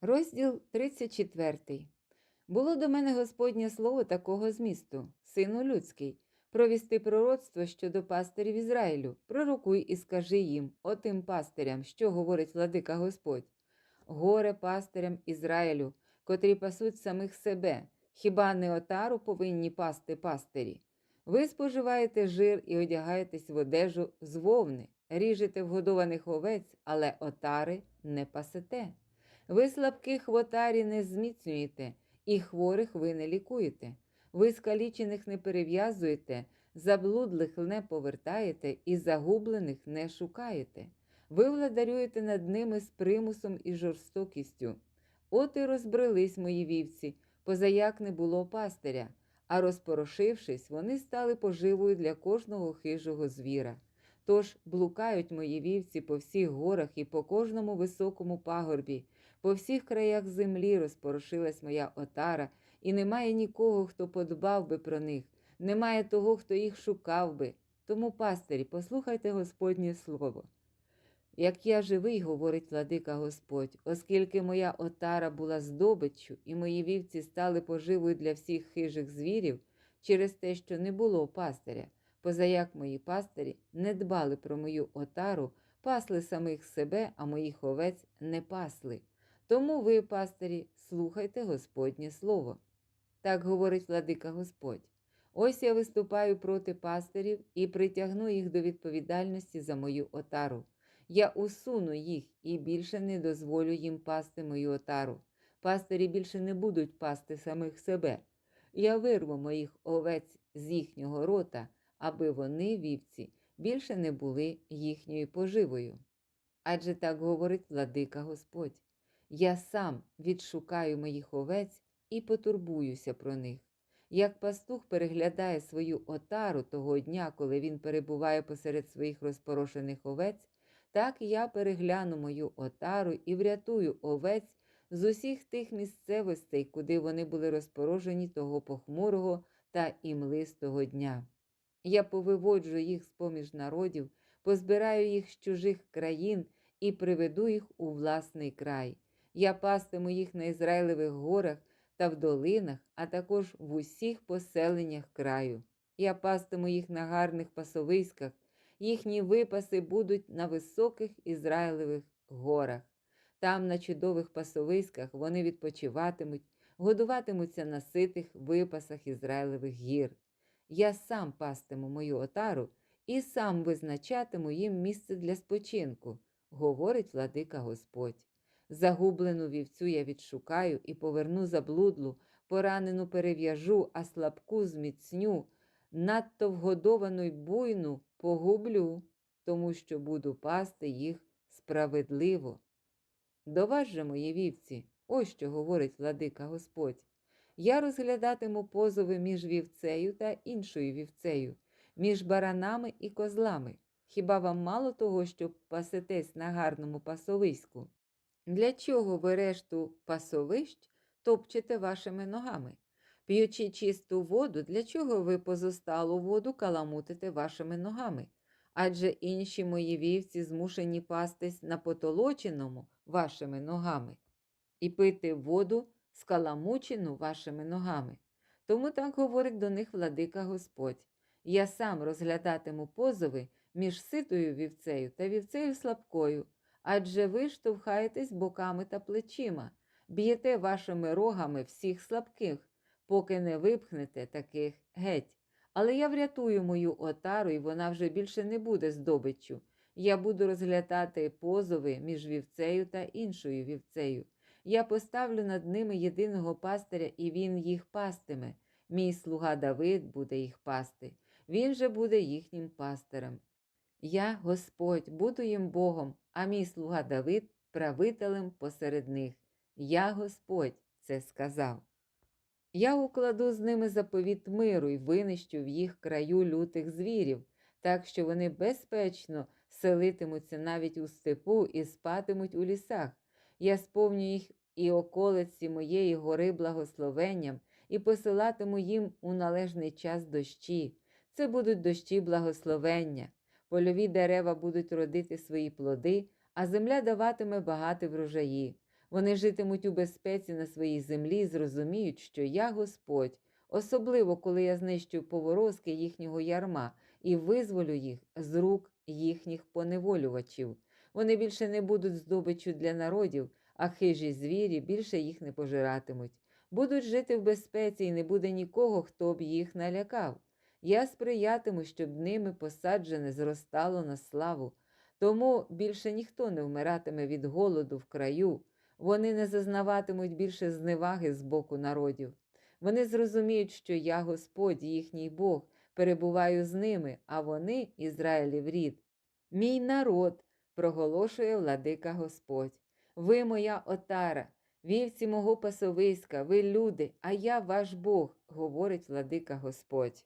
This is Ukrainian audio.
Розділ 34. Було до мене Господнє слово такого змісту, сину людський, провісти пророцтво щодо пастирів Ізраїлю. Пророкуй і скажи їм, отим пастирям, що говорить владика Господь. Горе пастирям Ізраїлю, котрі пасуть самих себе, хіба не отару повинні пасти пастирі? Ви споживаєте жир і одягаєтесь в одежу з вовни, ріжете вгодованих овець, але отари не пасете. Ви слабких в отарі не зміцнюєте, і хворих ви не лікуєте. Ви скалічених не перев'язуєте, заблудлих не повертаєте і загублених не шукаєте. Ви владарюєте над ними з примусом і жорстокістю. От і розбрелись мої вівці, позаяк не було пастиря, а розпорошившись, вони стали поживою для кожного хижого звіра. Тож блукають мої вівці по всіх горах і по кожному високому пагорбі, по всіх краях землі розпорошилась моя отара, і немає нікого, хто подбав би про них, немає того, хто їх шукав би. Тому, пастирі, послухайте Господнє слово. Як я живий, говорить владика Господь, оскільки моя отара була здобиччю, і мої вівці стали поживою для всіх хижих звірів через те, що не було пастиря, позаяк мої пастирі не дбали про мою отару, пасли самих себе, а моїх овець не пасли. Тому ви, пастирі, слухайте Господнє слово. Так говорить владика Господь. Ось я виступаю проти пастирів і притягну їх до відповідальності за мою отару. Я усуну їх і більше не дозволю їм пасти мою отару. Пастирі більше не будуть пасти самих себе. Я вирву моїх овець з їхнього рота, аби вони, вівці, більше не були їхньою поживою. Адже так говорить владика Господь. Я сам відшукаю моїх овець і потурбуюся про них. Як пастух переглядає свою отару того дня, коли він перебуває посеред своїх розпорошених овець, так я перегляну мою отару і врятую овець з усіх тих місцевостей, куди вони були розпорожені того похмурого та імлистого дня. Я повиводжу їх з поміж народів, позбираю їх з чужих країн і приведу їх у власний край. Я пастиму їх на Ізраїлевих горах та в долинах, а також в усіх поселеннях краю. Я пастиму їх на гарних пасовиськах, їхні випаси будуть на високих Ізраїлевих горах. Там, на чудових пасовиськах, вони відпочиватимуть, годуватимуться на ситих випасах Ізраїлевих гір. Я сам пастиму мою отару і сам визначатиму їм місце для спочинку, говорить владика Господь. Загублену вівцю я відшукаю і поверну заблудлу, поранену перев'яжу, а слабку зміцню, надто вгодовану й буйну погублю, тому що буду пасти їх справедливо. До вас же, мої вівці, ось що говорить владика Господь. Я розглядатиму позови між вівцею та іншою вівцею, між баранами і козлами. Хіба вам мало того, що пасетесь на гарному пасовиську? Для чого ви решту пасовищ топчете вашими ногами? П'ючи чисту воду, для чого ви позосталу воду каламутите вашими ногами? Адже інші мої вівці змушені пастись на потолоченому вашими ногами і пити воду, скаламучену вашими ногами. Тому так говорить до них владика Господь. Я сам розглядатиму позови між ситою вівцею та вівцею слабкою, адже ви штовхаєтесь боками та плечима, б'єте вашими рогами всіх слабких, поки не випхнете таких геть. Але я врятую мою отару, і вона вже більше не буде здобиччю. Я буду розглядати позови між вівцею та іншою вівцею. Я поставлю над ними єдиного пастиря, і він їх пастиме. Мій слуга Давид буде їх пасти, він же буде їхнім пастирем. Я, Господь, буду їм Богом, а мій слуга Давид правителем посеред них. Я, Господь, це сказав. Я укладу з ними заповіт миру і винищу в їх краю лютих звірів, так що вони безпечно селитимуться навіть у степу і спатимуть у лісах. Я сповню їх і околиці моєї гори благословенням і посилатиму їм у належний час дощі. Це будуть дощі благословення. Польові дерева будуть родити свої плоди, а земля даватиме багаті врожаї. Вони житимуть у безпеці на своїй землі і зрозуміють, що я Господь, особливо коли я знищу поворозки їхнього ярма і визволю їх з рук їхніх поневолювачів. Вони більше не будуть здобиччю для народів, а хижі звірі більше їх не пожиратимуть. Будуть жити в безпеці і не буде нікого, хто б їх налякав. Я сприятиму, щоб ними посаджене зростало на славу. Тому більше ніхто не вмиратиме від голоду в краю. Вони не зазнаватимуть більше зневаги з боку народів. Вони зрозуміють, що я Господь, їхній Бог, перебуваю з ними, а вони, Ізраїлів рід. Мій народ, проголошує владика Господь. Ви моя отара, вівці мого пасовиська, ви люди, а я ваш Бог, говорить владика Господь.